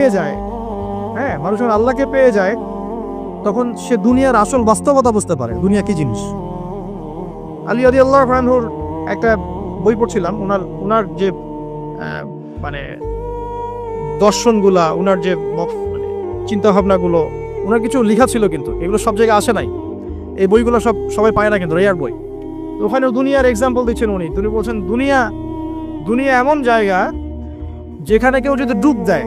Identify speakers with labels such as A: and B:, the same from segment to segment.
A: পেয়ে যায়। হ্যাঁ মানুষ যখন আল্লাহকে পেয়ে যায়, তখন সে দুনিয়ার আসল বাস্তবতা বুঝতে পারে, দুনিয়া কি জিনিস। আলী আদি আল্লাহ রানহুর একটা বই পড়ছিলাম ওনার ওনার যে মানে দর্শনগুলা ওনার যে মানে চিন্তাভাবনাগুলো ওনার কিছু লেখা ছিল কিন্তু, এগুলো সব জায়গায় আসে নাই। এই বইগুলো সব সবাই পায় না কিন্তু রেয়ার বই। তো ওখানে দুনিয়ার এক্সাম্পল দিচ্ছেন উনি, তিনি বলছেন, দুনিয়া দুনিয়া এমন জায়গা যেখানে কেউ যদি ডুব দেয়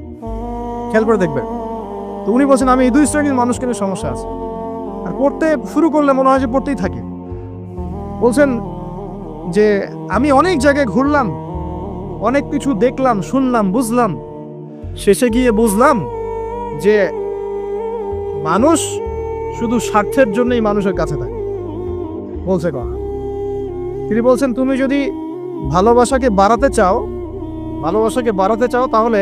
A: খেয়াল করে দেখবে। তো উনি বলছেন, আমি এই দুই শ্রেণির মানুষকে নিয়ে সমস্যা আছে। আর পড়তে শুরু করলে মনে হয় যে পড়তেই থাকে। বলছেন যে, আমি অনেক জায়গায় ঘুরলাম, অনেক কিছু দেখলাম, শুনলাম, বুঝলাম। শেষে গিয়ে বুঝলাম যে মানুষ শুধু স্বার্থের জন্যই মানুষের কাছে থাকে। বলছে কথা। তিনি বলছেন, তুমি যদি ভালোবাসাকে বাড়াতে চাও, ভালোবাসাকে বাড়াতে চাও তাহলে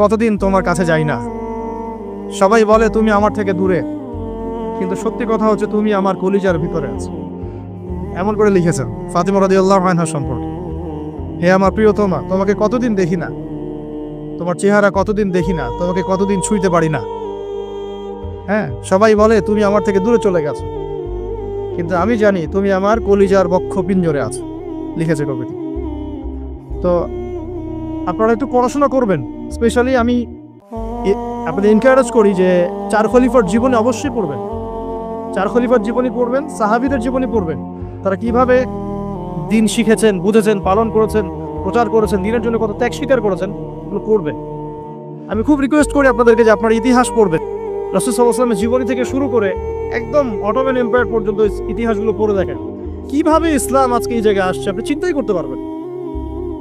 A: কতদিন তোমার কাছে যাই না? সবাই বলে তুমি আমার থেকে দূরে। কিন্তু সত্যি কথা হচ্ছে তুমি আমার কলিজার ভিতরে আছো। এমন করে লিখেছেন ফাতিমা রাদিয়াল্লাহু আনহা সম্পর্কে। হে আমার প্রিয়তমা, তোমাকে কতদিন দেখি না? তোমার চেহারা কতদিন দেখি না? তোমাকে কতদিন ছুঁইতে পারি না? হ্যাঁ সবাই বলে তুমি আমার থেকে দূরে চলে গেছো। কিন্তু আমি জানি তুমি আমার কলিজার বক্ষ পিঞ্জরে আছো, লিখেছে কবিতা তো আপনারা একটু পড়াশোনা করবেন। স্পেশালি আমি আপনাদের এনকারেজ করি যে চার খলিফার জীবনে অবশ্যই পড়বেন। চার খলিফার জীবনী পড়বেন, সাহাবিদের জীবনী পড়বেন। তারা কীভাবে দিন শিখেছেন, বুঝেছেন, পালন করেছেন, প্রচার করেছেন, দিনের জন্য কত ত্যাগ স্বীকার করেছেন, এগুলো পড়বেন আমি খুব রিকোয়েস্ট করি আপনাদেরকে যে আপনারা ইতিহাস পড়বেন। রসুল সাল্লাহামের জীবনী থেকে শুরু করে একদম অটোম্যান এম্পায়ার পর্যন্ত ইতিহাসগুলো পড়ে দেখেন। কীভাবে ইসলাম আজকে এই জায়গায় আসছে, আপনি চিন্তাই করতে পারবেন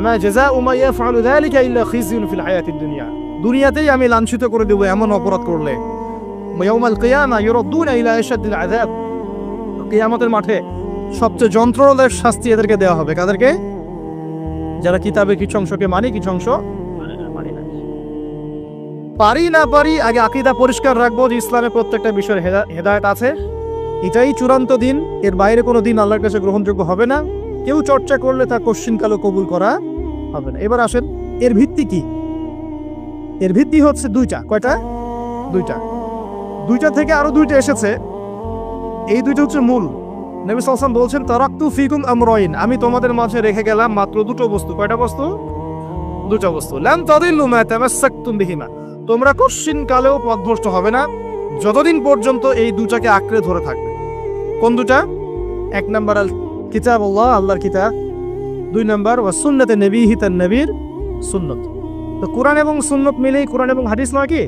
A: মা জাযাউ মা ইয়াফআলু যালিকা দুনিয়া দুনিয়াতেই আমি লাঞ্ছিত করে দেব এমন অপরাধ করলে। ইয়াউমাল কিয়ামা ইউরদ্দুনা ইলা মাঠে সবচেয়ে যন্ত্রণাদায়ক শাস্তি এদেরকে দেওয়া হবে। কাদেরকে? যারা কিতাবে কিছু অংশকে মানে কিছু অংশ মানে পারি না পারি, আগে আকিদা পরিষ্কার রাখব যে ইসলামের প্রত্যেকটা বিষয়ের হেদায়ত আছে। এটাই চূড়ান্ত দিন, এর বাইরে কোনো দিন আল্লাহর কাছে গ্রহণযোগ্য হবে না। কেউ চর্চা করলে তা কোশ্চিনকালও কবুল করা হবে না। এবার আসেন, এর ভিত্তি কি? এর ভিত্তি হচ্ছে দুইটা। কয়টা? দুইটা। দুইটা থেকে আরও দুইটা এসেছে। এই দুইটা হচ্ছে মূল। নবী সালসাম বলছেন, তারাক্তু ফিকুম আমরাইন। আমি তোমাদের মাঝে রেখে গেলাম মাত্র দুটো বস্তু। কয়টা বস্তু? দুটো বস্তু। লাম তাদিল্লু মা তামাসসাকতুম বিহিমা। তোমরা কোশ্চিন কালেও পথভ্রষ্ট হবে না। যতদিন পর্যন্ত এই দুটাকে আঁকড়ে ধরে থাকবে। কোন দুটা? এক নাম্বার আল কিতাব আল্লাহ, আল্লাহর কিতাব। দুই নম্বর, ওয়া সুন্নতে নবীহি তার নবীর সুন্নত। তো কোরআন এবং সুন্নত মিলেই কোরআন এবং হাদিস নয় কি?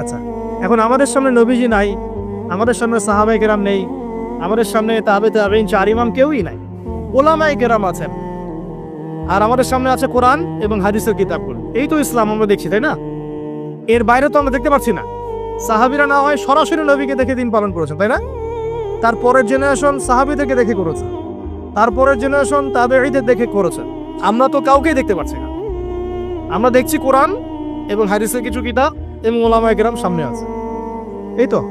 A: আচ্ছা এখন আমাদের সামনে নবীজি নাই, আমাদের সামনে সাহাবাই কেরাম নেই, আমাদের সামনে তাবে তাবেইন, চার ইমাম কেউই নাই ওলামাই কেরাম আছেন। আর আমাদের সামনে আছে কোরআন এবং হাদিসের কিতাবগুলো। এই তো ইসলাম, আমরা দেখছি, তাই না? এর বাইরে তো আমরা দেখতে পাচ্ছি না। সাহাবিরা না হয় সরাসরি নবীকে দেখে দিন পালন করেছেন, তাই না? তারপরের জেনারেশন সাহাবিদেরকে দেখে করেছে। তারপরের জেনারেশন তাবেঈদের দেখে করেছে। আমরা তো কাউকেই দেখতে পাচ্ছি না। আমরা দেখছি কোরআন এবং হাদিসের কিছু কিতাব এবং ওলামা একরাম সামনে আছে। এই তো।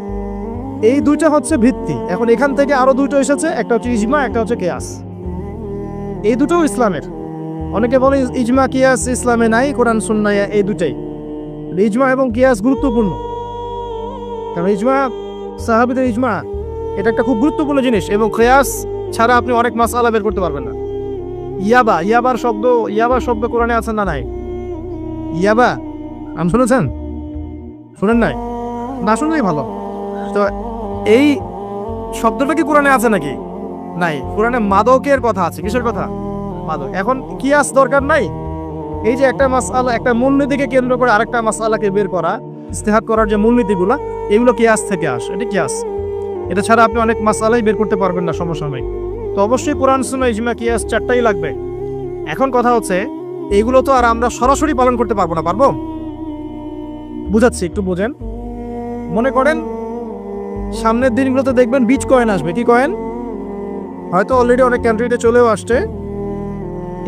A: এই দুইটা হচ্ছে ভিত্তি। এখন এখান থেকে আরও দুটো এসেছে, একটা হচ্ছে ইজমা, একটা হচ্ছে কেয়াস। এই দুটোও ইসলামের। অনেকে বলে ইজমা, কিয়াস ইসলামে নাই, কোরআন সুন্নায় এই দুটাই ইজমা এবং কিয়াস গুরুত্বপূর্ণ। কারণ ইজমা, সাহাবিদের ইজমা, এটা একটা খুব গুরুত্বপূর্ণ জিনিস এবং কেয়াস ছাড়া আপনি অনেক মাসালা বের করতে পারবেন না। ইয়াবা, ইয়াবার শব্দ ইয়াবার শব্দ কোরআনে আছে না নাই? ইয়াবা নাম শুনেছেন? শুনেন নাই? না শুনলেই ভালো। তো এই শব্দটা কি কোরআনে আছে নাকি? নাই, কোরআনে মাদকের কথা আছে। কিসের কথা? মাদক। এখন কিয়াস দরকার নাই? এই যে একটা মাসালা, একটা মূলনীতিকে কেন্দ্র করে আরেকটা মাসালাকে বের করা ইস্তেহাত করার যে মূলনীতিগুলো, এগুলো কিয়াস থেকে আসে। এটা কিয়াস। এটা ছাড়া আপনি অনেক মাসালাই বের করতে পারবেন না সমসাময়িক তো অবশ্যই কোরআন, সুন্নাহ, ইজমা, কিয়াস চারটাই লাগবে। এখন কথা হচ্ছে এইগুলো তো আর আমরা সরাসরি পালন করতে পারব না, পারব? বুঝাচ্ছি, একটু বোঝেন। মনে করেন, সামনের দিনগুলোতে দেখবেন বিচ কয়েন আসবে। কি কয়েন? হয়তো অলরেডি অনেক কান্ট্রিতে চলেও আসছে।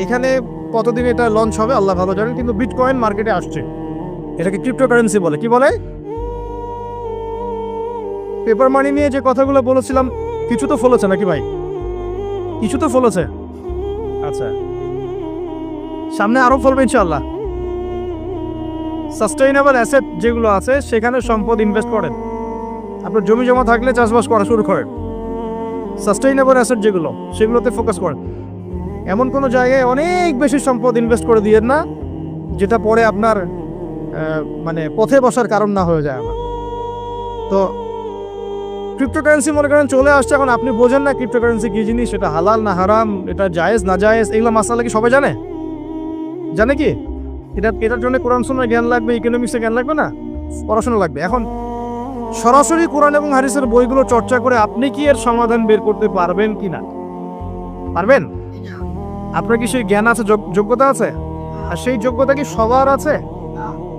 A: এখানে কতদিন এটা লঞ্চ হবে, আল্লাহ ভালো জানেন, কিন্তু বিট কয়েন মার্কেটে আসছে। এটাকে ক্রিপ্টোকারেন্সি বলে। কি বলে? পেপার মানি নিয়ে যে কথাগুলো বলেছিলাম, কিছু তো ফলেছে নাকি ভাই? কিছু তো ফলেছে। আচ্ছা। সামনে আরও ফলবে ইনশাল্লাহ সাস্টেইনেবল অ্যাসেট যেগুলো আছে, সেখানে সম্পদ ইনভেস্ট করেন। আপনার জমি জমা থাকলে চাষবাস করা শুরু করেন। সাস্টেইনেবল অ্যাসেট যেগুলো, সেগুলোতে ফোকাস করেন। এমন কোনো জায়গায় অনেক বেশি সম্পদ ইনভেস্ট করে দিয়েন না, যেটা পরে আপনার মানে পথে বসার কারণ না হয়ে যায় আমার। তো ক্রিপ্টোকারেন্সি মনে করেন চলে আসছে, এখন আপনি বোঝেন না ক্রিপ্টোকারেন্সি কি জিনিস সেটা হালাল না হারাম, এটা জায়েজ না জায়েজ, এগুলো মাসালা কি সবাই জানে? জানে কি? এটা, এটার জন্য কোরআন শোনার জ্ঞান লাগবে ইকোনমিক্সের জ্ঞান লাগবে না? পড়াশোনা লাগবে। এখন সরাসরি কোরআন এবং হারিসের বইগুলো চর্চা করে আপনি কি এর সমাধান বের করতে পারবেন কি না? পারবেন? আপনার কি সেই জ্ঞান আছে, যোগ- যোগ্যতা আছে? আর সেই যোগ্যতা কি সবার আছে?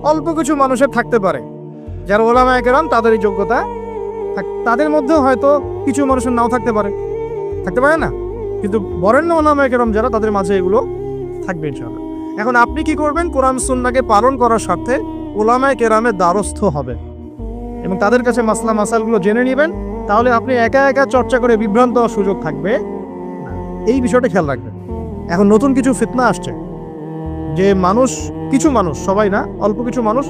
A: অল্প কিছু মানুষের থাকতে পারে। যারা ওলামা একরাম তাদের এই যোগ্যতা তাদের মধ্যেও হয়তো কিছু মানুষের নাও থাকতে পারে। থাকতে পারে না? কিন্তু বরেণ্য ওলামা একরাম যারা, তাদের মাঝে এগুলো থাকবে ইনশাআল্লাহ। এখন আপনি কি করবেন? কোরআন সুন্নাকে পালন করার স্বার্থে ওলামায় কেরামের দ্বারস্থ হবে এবং তাদের কাছে মাসলা মাসালগুলো জেনে নেবেন। তাহলে আপনি একা একা চর্চা করে বিভ্রান্ত হওয়ার সুযোগ থাকবে এই বিষয়টা খেয়াল রাখবেন। এখন নতুন কিছু ফিতনা আসছে। যে মানুষ, কিছু মানুষ, সবাই না, অল্প কিছু মানুষ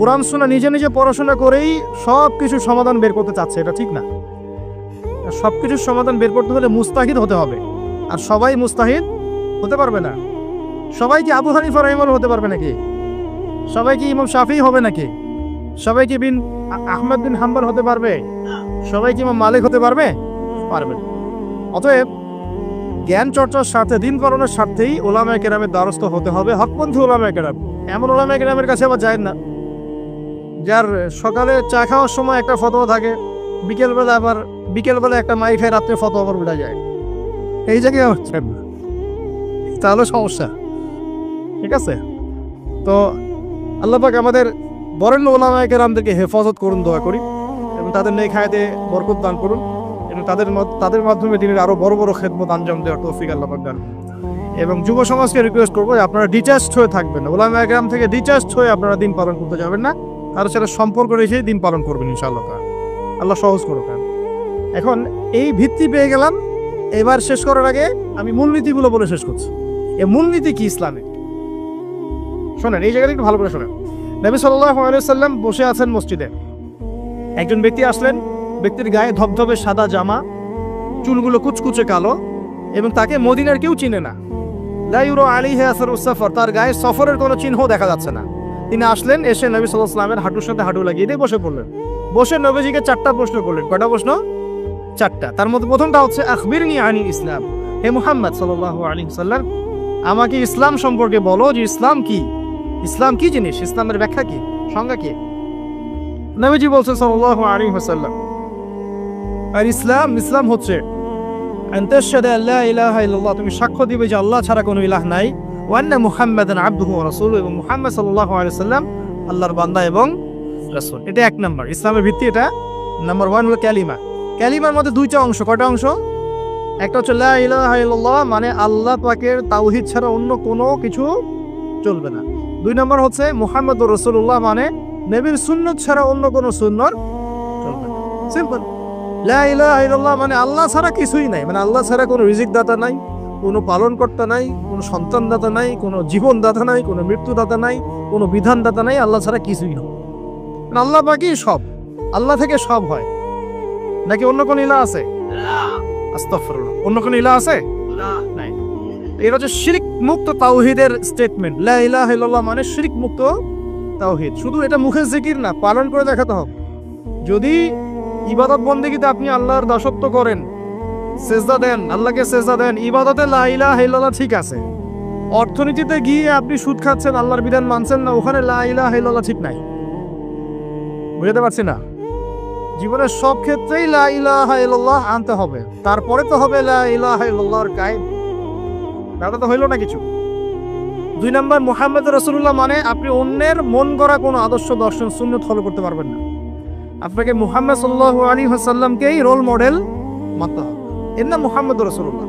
A: কোরআন শোনা নিজে নিজে পড়াশোনা করেই সব কিছু সমাধান বের করতে চাচ্ছে, এটা ঠিক না। সব কিছুর সমাধান বের করতে হলে মুস্তাহিদ হতে হবে। আর সবাই মুস্তাহিদ হতে পারবে না। সবাই কি আবু হানিফা রহিমল হতে পারবে নাকি? সবাই কি ইমাম শাফি হবে নাকি? সবাই কি বিন আহমদ বিন হাম্বল হতে পারবে? সবাই কি ইমাম মালিক হতে পারবে? পারবে অতএব জ্ঞান চর্চার সাথে দিন পালনের স্বার্থেই ওলামায় কেরামের দ্বারস্থ হতে হবে। হকপন্থী ওলামায় কেরাম, এমন ওলামায় কেরামের কাছে আবার যায় না। যার সকালে চা খাওয়ার সময় একটা ফতোয়া থাকে, বিকেলবেলা আবার বিকেলবেলা একটা মাই খায় রাত্রে ফতোয়া আবার উঠে যায়। এই জায়গায় হচ্ছে? না। তাহলে সমস্যা। ঠিক আছে? তো আল্লাহ পাক আমাদের বরেণ্য ওলামায় কেরামদেরকে হেফাজত করুন, দোয়া করি, এবং তাদের নেই খায়তে বরকত দান করুন, এবং তাদের তাদের মাধ্যমে দিনের আরও বড় বড় খেদমত আঞ্জাম দেওয়ার তৌফিক আল্লাহ পাক দান এবং যুব সমাজকে রিকোয়েস্ট করব আপনারা ডিচার্জড হয়ে থাকবেন ওলামা গ্রাম থেকে ডিচার্জড হয়ে আপনারা দিন পালন করতে যাবেন না। কারোর সাথে সম্পর্ক রেখে দিন পালন করবেন ইনশাআল্লাহ। আল্লাহ সহজ করুক এখন এই ভিত্তি পেয়ে গেলাম, এবার শেষ করার আগে আমি মূলনীতিগুলো বলে শেষ করছি। এই মূলনীতি কি ইসলামে শোনেন, এই জায়গাটা একটু ভালো করে শোনেন। নবী সাল্লাম বসে আছেন মসজিদে। একজন ব্যক্তি আসলেন, ব্যক্তির গায়ে ধবধবে সাদা জামা, চুলগুলো কুচকুচে কালো, এবং তাকে মদিনার কেউ চিনে না। লাইউরো আলী হে আসর তার গায়ে সফরের কোনো চিহ্ন দেখা যাচ্ছে না। তিনি আসলেন, এসে নবী সাল্লাহ সাল্লামের হাঁটুর সাথে হাঁটু লাগিয়ে দিয়ে বসে পড়লেন। বসে নবীজিকে চারটা প্রশ্ন করলেন। কয়টা প্রশ্ন? চারটা। তার মধ্যে প্রথমটা হচ্ছে আখবির আনি ইসলাম। হে মুহাম্মদ সাল্লাহ আলী সাল্লাম আমাকে ইসলাম সম্পর্কে বলো যে ইসলাম কি? ইসলাম কি জিনিস? ইসলামের ব্যাখ্যা কি? সংজ্ঞা কি? নবীজি বলছেন সাল্লাল্লাহু আলাইহি ওয়াসাল্লাম, আর ইসলাম ইসলাম হচ্ছে তুমি সাক্ষ্য দিবে যে আল্লাহ ছাড়া কোনো ইলাহ নাই। ওয়া আন্না মুহাম্মাদান আবদুহু ওয়া এবং মুহাম্মদ সাল্লাল্লাহু আলাইহি ওয়াসাল্লাম আল্লাহর বান্দা এবং রাসূল। এটা এক নাম্বার। ইসলামের ভিত্তি এটা। নাম্বার ওয়ান হলো ক্যালিমা। ক্যালিমার মধ্যে দুইটা অংশ। কয়টা অংশ? একটা হচ্ছে লা ইলাহা ইল্লাল্লাহ মানে আল্লাহ পাকের তাওহীদ ছাড়া অন্য কোনো কিছু চলবে না। দুই নম্বর হচ্ছে মুহাম্মদ রসুল্লাহ মানে নবীর সুন্নত ছাড়া অন্য কোনো সুন্নত চলবে না। সিম্পল লা ইলাহা ইল্লাল্লাহ মানে আল্লাহ ছাড়া কিছুই নাই। মানে আল্লাহ ছাড়া কোনো রিজিক দাতা নাই। কোনো পালনকর্তা নাই, কোনো সন্তান দাতা নাই, কোনো জীবনদাতা নাই, কোনো মৃত্যু দাতা নাই, কোনো বিধান দাতা নাই, আল্লাহ ছাড়া কিছুই না। আল্লাহ বাকি সব। আল্লাহ থেকে সব হয়। নাকি অন্য কোন ইলা আছে? অন্য কোন ইলা আছে? নাই। এটা হচ্ছে শিরিক মুক্ত তাওহিদের স্টেটমেন্ট লা মানে শিরিক মুক্ত তাওহিদ। শুধু এটা মুখে জিকির না, পালন করে দেখাতে হবে। যদি ইবাদত বন্দেগীতে আপনি আল্লাহর দাসত্ব করেন সেজদা দেন, আল্লাহকে সেজদা দেন, ইবাদতে লাইলা ইল্লাল্লাহ ঠিক আছে। অর্থনীতিতে গিয়ে আপনি সুদ খাচ্ছেন, আল্লাহর বিধান মানছেন না, ওখানে লা ইলাহা ইল্লাল্লাহ ঠিক নাই। বুঝতে পারছি না? জীবনের সব ক্ষেত্রেই লা ইলাহা আনতে হবে। তারপরে তো হবে লা ইলাহা ইল্লাল্লাহর কায়েম ব্যাপারটা তো হইল না কিছু। দুই নম্বর, মুহাম্মদ রসুল্লাহ মানে আপনি অন্যের মন গড়া কোনো আদর্শ, দর্শন, সুন্নত ফলো করতে পারবেন না। আপনাকে মুহাম্মদ সাল্লাহ আলী হাসাল্লামকেই রোল মডেল মানতে হবে। এর নাম মুহাম্মদ রসুল্লাহ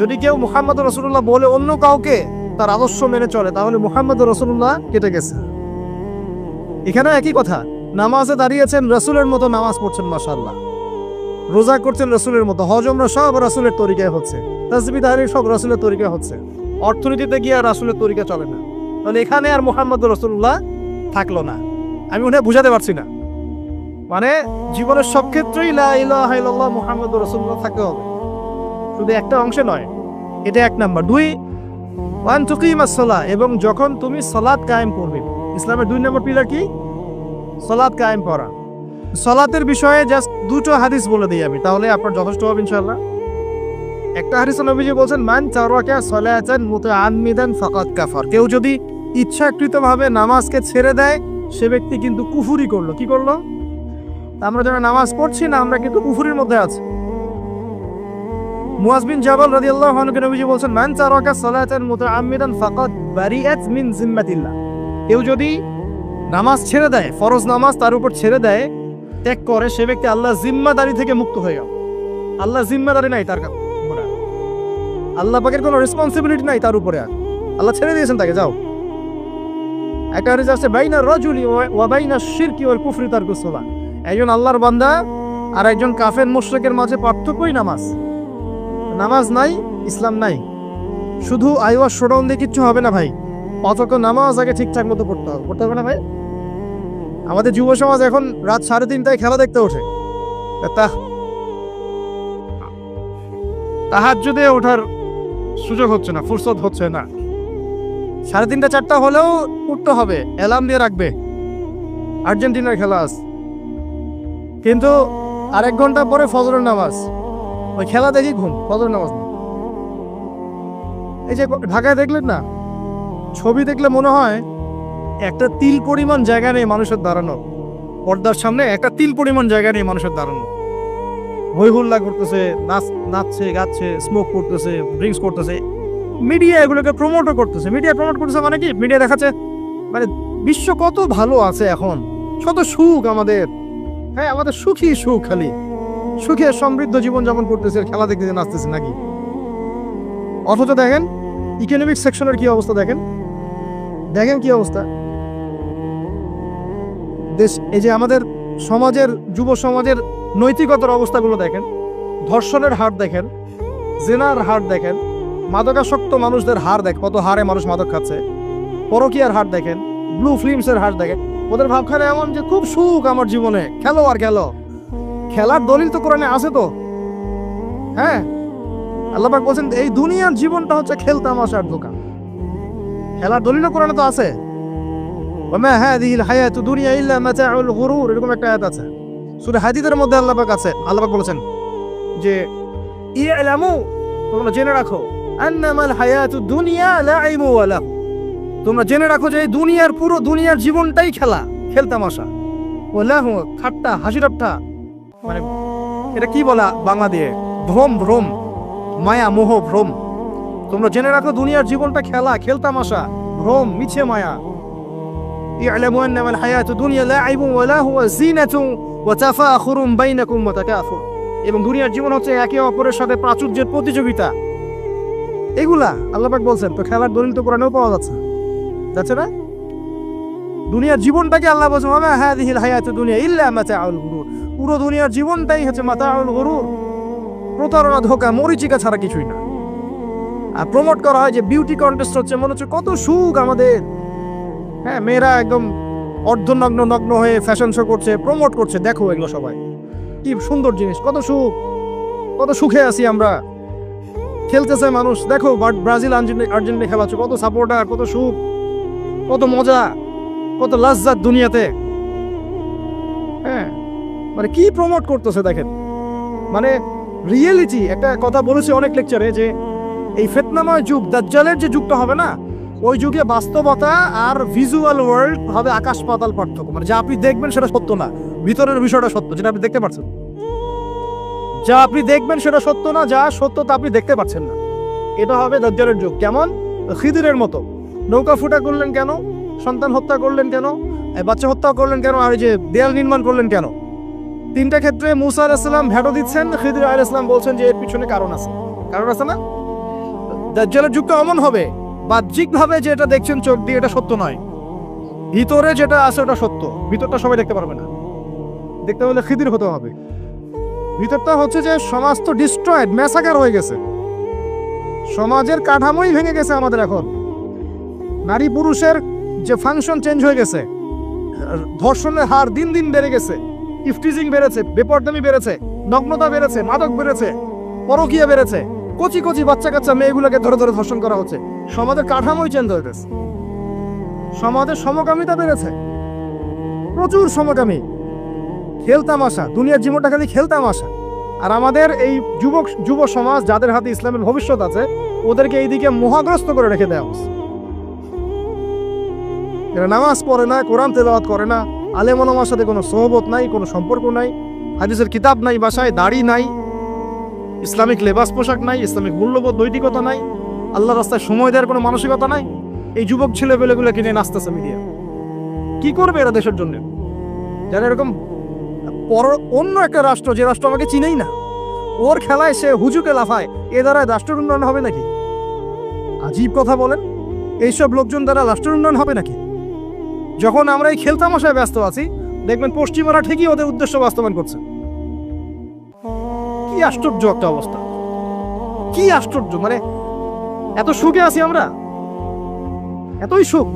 A: যদি কেউ মুহাম্মদ রসুল্লাহ বলে অন্য কাউকে তার আদর্শ মেনে চলে, তাহলে মুহাম্মদ রসুল্লাহ কেটে গেছে। এখানে একই কথা, নামাজে দাঁড়িয়েছেন রসুলের মতো, নামাজ পড়ছেন মাসাল্লাহ রোজা করছেন রসুলের মতো হজমরা সব রসুলের তরিকায় হচ্ছে। তাসবি তাহরির সব রসুলের তরিকা হচ্ছে। অর্থনীতিতে গিয়ে আর রাসুলের তরিকা চলে না। তাহলে এখানে আর মোহাম্মদ রসুল্লাহ থাকল না। আমি হয় বুঝাতে পারছি না। মানে জীবনের সব ক্ষেত্রেই লা ইলাহা ইল্লাল্লাহ মুহাম্মদ রসুল্লাহ থাকতে হবে। শুধু একটা অংশে নয়, এটা এক নাম্বার। দুই ওয়ান তুকিমাস সালাহ এবং যখন তুমি সালাত কায়েম করবে, ইসলামের দুই নম্বর পিলার কি? সালাত কায়েম করা। সলাতের বিষয়ে জাস্ট দুটো হাদিস বলে দিই আমি, তাহলে আপনার যথেষ্ট হবে ইনশাআল্লাহ। একটা হাদিস নবীজি বলছেন, মান তারাকা সালাতান মুতাআম্মিদান ফাকাদ কাফার। কেউ যদি ইচ্ছাকৃতভাবে নামাজকে ছেড়ে দেয়, সে ব্যক্তি কিন্তু কুফুরি করল। কি করল? আমরা যারা নামাজ পড়ছি না, আমরা কিন্তু কুফুরির মধ্যে আছি। মুয়াজ জাবাল নবীজি মান সালাতান মুতাআম্মিদান বারিআত মিন জিম্মাতিল্লাহ কেউ যদি নামাজ ছেড়ে দেয়, ফরজ নামাজ তার উপর ছেড়ে দেয়, ত্যাগ করে, সে ব্যক্তি জিম্মাদারি থেকে মুক্ত হয়ে গেল আল্লাহ জিম্মাদারি নাই তার কাছে। আল্লাহ পাকের কোনো রেসপন্সিবিলিটি নাই তার উপরে আল্লাহ ছেড়ে দিয়েছেন তাকে, যাও। একটা হাদিস আছে বাইনা রাজুলি ওয়া বাইনা শিরকি ওয়াল কুফরি তার কুসলা একজন আল্লাহর বান্দা আর একজন কাফের মুশরিকের মাঝে পার্থক্যই নামাজ। নামাজ নাই, ইসলাম নাই। শুধু আইওয়া শোডাউন দিয়ে কিচ্ছু হবে না ভাই। অতক নামাজ আগে ঠিকঠাক মতো পড়তে হবে। পড়তে হবে না ভাই? আমাদের যুব সমাজ এখন রাত সাড়ে তিনটায় খেলা দেখতে ওঠে। তা তাহার যদি ওঠার সুযোগ হচ্ছে না, ফুরসত হচ্ছে না। সাড়ে তিনটা, চারটা হলেও উঠতে হবে। অ্যালার্ম দিয়ে রাখবে। আর্জেন্টিনার খেলা আস কিন্তু আরেক ঘণ্টা পরে ফজরের নামাজ। ওই খেলা দেখি ঘুম, ফজরের নামাজ এই যে ঢাকায় দেখলেন না, ছবি দেখলে মনে হয় একটা তিল পরিমাণ জায়গা নেই মানুষের দাঁড়ানো। পর্দার সামনে একটা তিল পরিমাণ জায়গা নেই মানুষের দাঁড়ানো। হই হুল্লা করতেছে, নাচ, নাচছে, গাচ্ছে স্মোক করতেছে ড্রিঙ্কস করতেছে। মিডিয়া এগুলোকে প্রমোটও করতেছে। মিডিয়া প্রমোট করতেছে মানে কি? মিডিয়া দেখাচ্ছে মানে বিশ্ব কত ভালো আছে এখন। কত সুখ আমাদের। হ্যাঁ আমাদের সুখী সুখ খালি। সুখে সমৃদ্ধ জীবন যাপন করতেছে খেলা দেখতে নাচতেছে নাকি? অথচ দেখেন ইকোনমিক সেকশনের কি অবস্থা দেখেন? দেখেন কি অবস্থা? দেশ, এই যে আমাদের সমাজের, যুব সমাজের নৈতিকতার অবস্থাগুলো দেখেন। ধর্ষণের হার দেখেন, জেনার হার দেখেন, মাদকাসক্ত মানুষদের হার দেখ কত হারে মানুষ মাদক খাচ্ছে। পরকিয়ার হার দেখেন ব্লু ফিল্মসের হার দেখেন। ওদের ভাবখানে এমন যে খুব সুখ আমার জীবনে। খেলো আর খেলো। খেলার দলিল তো কোরআনে আছে তো। হ্যাঁ? আল্লাহবাক বলছেন, এই দুনিয়ার জীবনটা হচ্ছে খেলতামাশার দোকান খেলার দলিলও কোরআনে তো আছে। দুনিয়া এরকম একটা আছে। হাদিদের মধ্যে আল্লাহ আছে। আল্লাহ বলেছেন যে তোমরা জেনে রাখো দুনিয়া তোমরা জেনে রাখো যে এই দুনিয়ার পুরো দুনিয়ার জীবনটাই খেলা খেলতামাশা ওলাহ ঠাট্টা হাসি ঠাট্টা মানে এটা কি বলা বাংলা দিয়ে ভ্রম ভ্রম মায়া মোহ ভ্রম তোমরা জেনে রাখো দুনিয়ার জীবনটা খেলা খেলতামাশা ভ্রম মিছে মায়া اعلموا انما الحياه الدنيا لعب ولهو زينه وتفاخر بينكم وتكاثر এবং দুনিয়ার জীবন হচ্ছে একে অপরের সাথে প্রাচুর্যের প্রতিযোগিতা এগুলা আল্লাহ পাক বলছেন তো খেলার দলিল তো কোরআনেও পাওয়া যাচ্ছে যাচ্ছে না? দুনিয়ার জীবনটাকে আল্লাহ বলছেন মামা হাদিহিল হায়াতু দুনিয়া ইল্লা মাতাউল গুরুর। পুরো দুনিয়ার জীবনটাই হচ্ছে মাতাউল গুরুর। প্রতারণা, ধোকা, মরিচিকা ছাড়া কিছুই না। আর প্রমোট করা হয় যে বিউটি কন্টেস্ট হচ্ছে, মনে হচ্ছে কত সুখ আমাদের। হ্যাঁ মেয়েরা একদম অর্ধনগ্ন, নগ্ন হয়ে ফ্যাশন শো করছে প্রমোট করছে। দেখো এগুলো সবাই। কি সুন্দর জিনিস, কত সুখ। কত সুখে আছি আমরা। খেলতেছে মানুষ। দেখো ব্রাজিল আর্জেন্টিনা খেলা কত সাপোর্টার কত সুখ। কত মজা, কত লাজ্জাত দুনিয়াতে। হ্যাঁ মানে কি প্রমোট করতেছে দেখেন। মানে রিয়েলিটি একটা কথা বলেছে অনেক লেকচারে যে এই ফেতনাময় যুগ, দাজ্জালের যে যুগটা হবে না, ওই যুগে বাস্তবতা আর ভিজুয়াল ওয়ার্ল্ড হবে আকাশ পাতাল পার্থক্য। মানে যা আপনি দেখবেন সেটা সত্য না, ভিতরের বিষয়টা সত্য, যেটা আপনি দেখতে পাচ্ছেন যা আপনি দেখবেন সেটা সত্য না, যা সত্য তা আপনি দেখতে পাচ্ছেন না। এটা হবে দাজ্জালের যুগ, কেমন? খিদিরের মতো। নৌকা ফুটা করলেন কেন? সন্তান হত্যা করলেন কেন? বাচ্চা হত্যা করলেন কেন? আর যে দেয়াল নির্মাণ করলেন কেন? তিনটা ক্ষেত্রে মুসা আলাইসাল্লাম ভেটো দিচ্ছেন, খিদির আলাইসাল্লাম বলছেন যে এর পিছনে কারণ আছে। কারণ আছে না? দাজ্জালের যুগটা অমন হবে। বাহ্যিকভাবে যেটা দেখছেন চোখ দিয়ে, এটা সত্য নয়। ভিতরে যেটা আছে, ওটা সত্য। ভিতরটা সবাই দেখতে পারবে না। দেখতে হলে খিদির হতে হবে। ভিতরটা হচ্ছে যে সমাজ তো ডিস্ট্রয়েড ম্যাসাকার হয়ে গেছে। সমাজের কাঠামোই ভেঙে গেছে আমাদের এখন। নারী পুরুষের যে ফাংশন চেঞ্জ হয়ে গেছে ধর্ষণের হার দিন দিন বেড়ে গেছে, ইফটিজিং বেড়েছে, বেপরদামি বেড়েছে, নগ্নতা বেড়েছে, মাদক বেড়েছে, পরকীয়া বেড়েছে, কচি কচি বাচ্চা কাচ্চা মেয়েগুলোকে ধরে ধরে ধর্ষণ করা হচ্ছে। সমাজের কাঠামোই চেঞ্জ হয়ে গেছে। সমাজের সমকামিতা বেড়েছে। প্রচুর সমকামী। খেলতামাশা দুনিয়ার জীবনটা খালি খেলতামাশা আর আমাদের এই যুবক, যুব সমাজ, যাদের হাতে ইসলামের ভবিষ্যৎ আছে, ওদেরকে এইদিকে মহাগ্রস্ত করে রেখে দেওয়া হচ্ছে। এরা নামাজ পড়ে না, কোরআন তেলাওয়াত করে না আলেমনামার সাথে কোনো সহবত নাই, কোনো সম্পর্ক নাই, হাদিসের কিতাব নাই, বাসায় দাড়ি নাই, ইসলামিক লেবাস পোশাক নাই, ইসলামিক মূল্যবোধ, নৈতিকতা নাই আল্লাহ রাস্তায় সময় দেওয়ার কোনো মানসিকতা নাই, এই যুবক ছেলে পেলেগুলো কিনে নাচতেছে মিডিয়া। কি করবে এরা দেশের জন্য? যারা এরকম পর অন্য একটা রাষ্ট্র, যে রাষ্ট্র আমাকে চিনেই না, ওর খেলায় সে হুজুকে লাফায়, এ দ্বারা রাষ্ট্রের উন্নয়ন হবে নাকি? আজীব কথা বলেন, এইসব লোকজন দ্বারা রাষ্ট্রের উন্নয়ন হবে নাকি? যখন আমরা এই খেলতামশায় ব্যস্ত আছি, দেখবেন পশ্চিমারা ঠিকই ওদের উদ্দেশ্য বাস্তবায়ন করছে। কি আশ্চর্য একটা অবস্থা। কি আশ্চর্য মানে এত সুখে আছি আমরা? এতই সুখ।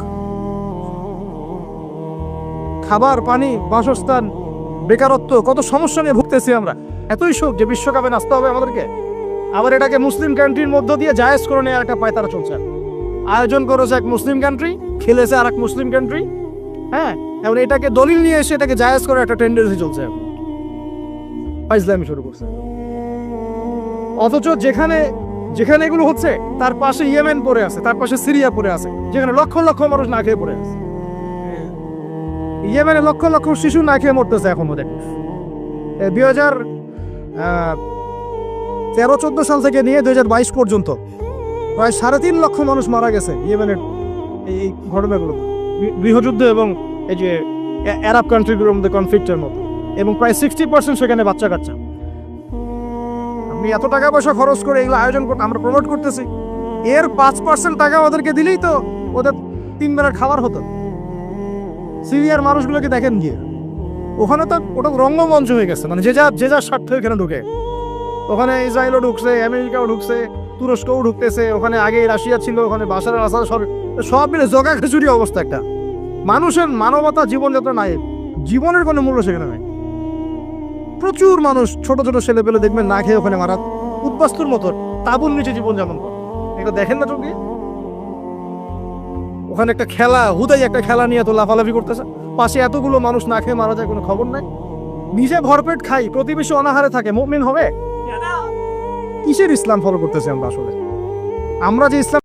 A: খাবার, পানি, বাসস্থান, বেকারত্ব, কত সমস্যা নিয়ে ভুগতেছি আমরা। এতই সুখ যে বিশ্বকাপে নাচতে হবে আমাদেরকে। আবার এটাকে মুসলিম কান্ট্রির মধ্য দিয়ে জায়েজ করে নেওয়ার একটা পায়তারা চলছে। আয়োজন করেছে এক মুসলিম কান্ট্রি, খেলেছে আর এক মুসলিম কান্ট্রি। হ্যাঁ এবং এটাকে দলিল নিয়ে এসে এটাকে জায়াজ করে একটা টেন্ডেন্সি চলছে এখন। শুরু করছে। অথচ যেখানে যেখানে এগুলো হচ্ছে, তার পাশে ইয়েমেন পড়ে আছে, তার পাশে সিরিয়া পড়ে আছে, যেখানে লক্ষ লক্ষ মানুষ না খেয়ে পড়ে আছে। ইয়েমেনে লক্ষ লক্ষ শিশু না খেয়ে মরতেছে এখন ওদের দুই হাজার তেরো, চোদ্দ সাল থেকে নিয়ে দুই হাজার বাইশ পর্যন্ত, প্রায় সাড়ে তিন লক্ষ মানুষ মারা গেছে ইয়েমেনের এই ঘটনাগুলো গৃহযুদ্ধ এবং এই যে আরব কান্ট্রিগুলোর মধ্যে কনফ্লিক্টের মতো। এবং প্রায় সিক্সটি পার্সেন্ট সেখানে বাচ্চা কাচ্চা আপনি এত টাকা পয়সা খরচ করে এগুলো আয়োজন করতে আমরা প্রমোট করতেছি। এর পাঁচ পার্সেন্ট টাকা ওদেরকে দিলেই তো ওদের তিন বেলার খাবার হতো। সিরিয়ার মানুষগুলোকে দেখেন গিয়ে। ওখানে তো ওটা রঙ্গমঞ্চ হয়ে গেছে। মানে যে যা যে যার স্বার্থ এখানে ঢুকে। ওখানে ইসরায়েলও ঢুকছে, আমেরিকাও ঢুকছে, তুরস্কও ঢুকতেছে। ওখানে আগে রাশিয়া ছিল, ওখানে বাসার সব সব মিলে জগা খিচুড়ি অবস্থা একটা। মানুষের মানবতা জীবনযাত্রা নাই, জীবনের কোনো মূল্য সেখানে নাই। প্রচুর মানুষ, ছোট ছোট ছেলে পেলে দেখবেন না খেয়ে ওখানে মারা। উদ্বাস্তুর মতো তাবুর নিচে জীবন করে। এগুলো দেখেন না চোখে? ওখানে একটা খেলা, হুদাই একটা খেলা নিয়ে তো লাফালাফি করতেছে। পাশে এতগুলো মানুষ না খেয়ে মারা যায় কোনো খবর নাই। নিজে ভরপেট খাই, প্রতিবেশী অনাহারে থাকে, মুমিন হবে? কিসের ইসলাম ফলো করতেছি আমরা আসলে? আমরা যে ইসলাম